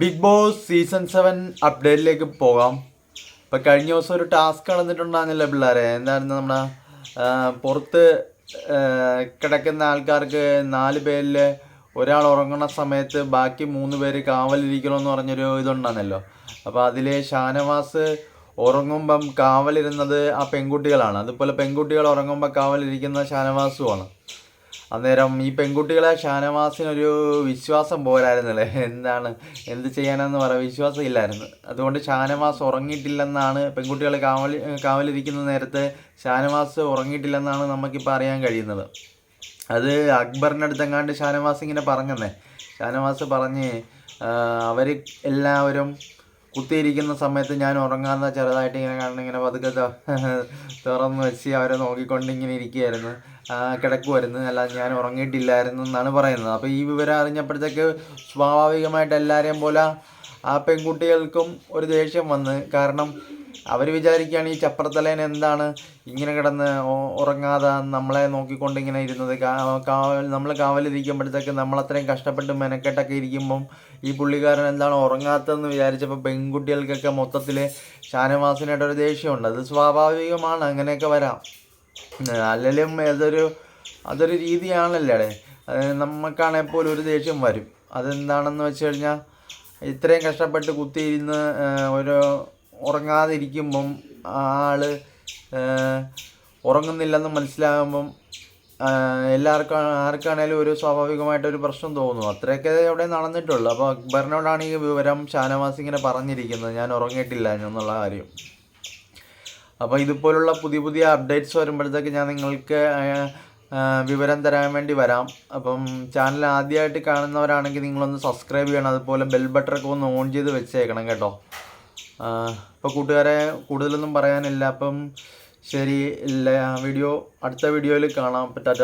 Big boss season seven അപ്ഡേറ്റിലേക്ക് പോകാം. ഇപ്പം കഴിഞ്ഞ ദിവസം ഒരു ടാസ്ക് നടന്നിട്ടുണ്ടായിരുന്നില്ല പിള്ളേരെ? എന്തായിരുന്നു നമ്മുടെ പുറത്ത് കിടക്കുന്ന ആൾക്കാർക്ക് നാല് പേരിൽ ഒരാൾ ഉറങ്ങുന്ന സമയത്ത് ബാക്കി മൂന്ന് പേര് കാവലിരിക്കണമെന്ന് പറഞ്ഞൊരു ഇതുണ്ടായിരുന്നല്ലോ. അപ്പോൾ അതിൽ ഷാനവാസ് ഉറങ്ങുമ്പം കാവലിരുന്നത് ആ പെൺകുട്ടികളാണ്. അതുപോലെ പെൺകുട്ടികൾ ഉറങ്ങുമ്പോൾ കാവലിരിക്കുന്ന ഷാനവാസുമാണ് അന്നേരം ഈ പെൺകുട്ടികളെ ഷാനവാസിനൊരു വിശ്വാസം പോരായിരുന്നല്ലേ? എന്താണ്? എന്ത് ചെയ്യാനെന്ന് പറയാൻ വിശ്വാസം ഇല്ലായിരുന്നു. അതുകൊണ്ട് ഷാനവാസ് ഉറങ്ങിയിട്ടില്ലെന്നാണ് പെൺകുട്ടികൾ കാവൽ കാവലിരിക്കുന്ന നേരത്തെ ഷാനവാസ് ഉറങ്ങിയിട്ടില്ലെന്നാണ് നമുക്കിപ്പോൾ അറിയാൻ കഴിയുന്നത്. അത് അക്ബറിന്റെ അടുത്തെങ്ങാണ്ട് ഷാനവാസ് ഇങ്ങനെ പറഞ്ഞെന്നേ. ഷാനവാസ് പറഞ്ഞ് അവർ എല്ലാവരും കുത്തിയിരിക്കുന്ന സമയത്ത് ഞാൻ ഉറങ്ങാതെ ചെറുതായിട്ട് ഇങ്ങനെ കാണുന്ന ഇങ്ങനെ പതുക്കെ തുറന്ന് വെച്ച് അവരെ നോക്കിക്കൊണ്ട് ഇങ്ങനെ ഇരിക്കുകയായിരുന്നു. കിടക്കുമായിരുന്നു അല്ലാതെ ഞാൻ ഉറങ്ങിയിട്ടില്ലായിരുന്നു എന്നാണ് പറയുന്നത്. അപ്പോൾ ഈ വിവരം അറിഞ്ഞപ്പോഴത്തേക്ക് സ്വാഭാവികമായിട്ട് എല്ലാവരെയും പോലെ ആ പെൺകുട്ടികൾക്കും ഒരു ദേഷ്യം വന്ന്. കാരണം അവർ വിചാരിക്കുകയാണ് ഈ ചപ്പറത്തലേൻ എന്താണ് ഇങ്ങനെ കിടന്ന് ഉറങ്ങാതെ നമ്മളെ നോക്കിക്കൊണ്ട് ഇങ്ങനെ ഇരുന്നത്. നമ്മൾ കാവലിരിക്കുമ്പോഴത്തേക്ക് നമ്മളത്രയും കഷ്ടപ്പെട്ട് മെനക്കെട്ടൊക്കെ ഇരിക്കുമ്പം ഈ പുള്ളിക്കാരൻ എന്താണ് ഉറങ്ങാത്തതെന്ന് വിചാരിച്ചപ്പോൾ പെൺകുട്ടികൾക്കൊക്കെ മൊത്തത്തിൽ ഷാനവാസിനായിട്ട് ഒരു ദേഷ്യമുണ്ട്. അത് സ്വാഭാവികമാണ്. അങ്ങനെയൊക്കെ വരാം. അല്ലെങ്കിലും ഏതൊരു അതൊരു രീതിയാണല്ലേ നമുക്കാണെങ്കിൽ പോലും ഒരു ദേഷ്യം വരും. അതെന്താണെന്ന് വെച്ച് കഴിഞ്ഞാൽ ഇത്രയും കഷ്ടപ്പെട്ട് കുത്തിയിരുന്ന് ഒരു ഉറങ്ങാതെ ആൾ ഉറങ്ങുന്നില്ലെന്ന് മനസ്സിലാകുമ്പം എല്ലാവർക്കും ആർക്കാണേലും ഒരു സ്വാഭാവികമായിട്ടൊരു പ്രശ്നം തോന്നും അത്രയൊക്കെ അവിടെ നടന്നിട്ടുള്ളൂ. അപ്പോൾ അക്ബറിനോടാണ് ഈ വിവരം ഷാനവാസ് ഇങ്ങനെ പറഞ്ഞിരിക്കുന്നത്. ഞാൻ ഉറങ്ങിയിട്ടില്ല എന്നുള്ള കാര്യം. അപ്പോൾ ഇതുപോലുള്ള പുതിയ പുതിയ അപ്ഡേറ്റ്സ് വരുമ്പോഴത്തേക്ക് ഞാൻ നിങ്ങൾക്ക് വിവരം തരാൻ വേണ്ടി വരാം. അപ്പം ചാനൽ ആദ്യമായിട്ട് കാണുന്നവരാണെങ്കിൽ നിങ്ങളൊന്ന് സബ്സ്ക്രൈബ് ചെയ്യണം. അതുപോലെ ബെൽ ബട്ടറൊക്കെ ഒന്ന് ഓൺ ചെയ്ത് വെച്ചേക്കണം കേട്ടോ. അപ്പോൾ കൂട്ടുകാരെ കൂടുതലൊന്നും പറയാനില്ല. അപ്പം ശരി ഇല്ല വീഡിയോ അടുത്ത വീഡിയോയിൽ കാണാം. ടാറ്റ